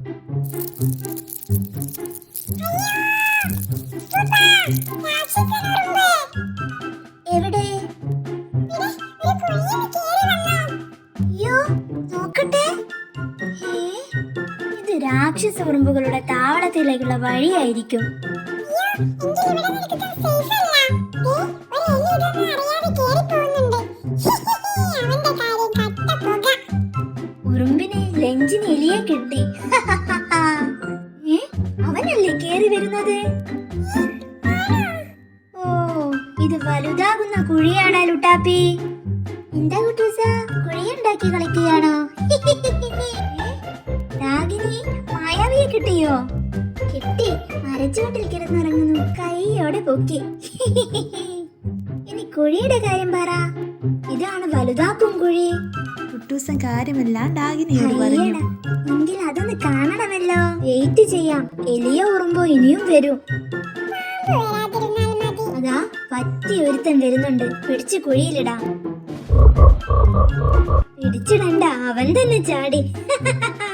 എവിടെ? നോക്കട്ടെ. ഇത് രാക്ഷസ ഉറുമ്പുകളുടെ താവളത്തിലേക്കുള്ള വഴിയായിരിക്കും. ലഞ്ചിന് എലിയെ കിട്ടി. അവനല്ലേ കേറി വരുന്നത്? ഓ ഇത് വലുതാകുന്ന കുഴിയാണ് ലുട്ടാപ്പി. എന്താ കുട്ടൂസ? കുഴിയുണ്ടാക്കി കളിക്കുകയാണോ? രാഗിനി മായാവിയെ കിട്ടിയോ? കിട്ടി. മരച്ചുവട്ടിൽ കിടന്നിറങ്ങുന്നു. കൈയോടെ പൊക്കി. ഇനി കുഴിയുടെ കാര്യം പറ. ഇതാണ് വലുതാക്കും കുഴി. കുട്ടൂസൻ കാര്യമെല്ലാം ഡാഗിനിയോട് പറഞ്ഞു. എങ്കിൽ അതൊന്ന് കാണണമല്ലോ. വെയിറ്റ് ചെയ്യാം. എലിയ ഉറുമ്പോ ഇനിയും വരും. അതാ പറ്റി ഒരുത്തൻ വരുന്നുണ്ട്. പിടിച്ച് കുഴിയിലിടാം. പിടിച്ചിടണ്ട അവൻ തന്നെ ചാടി.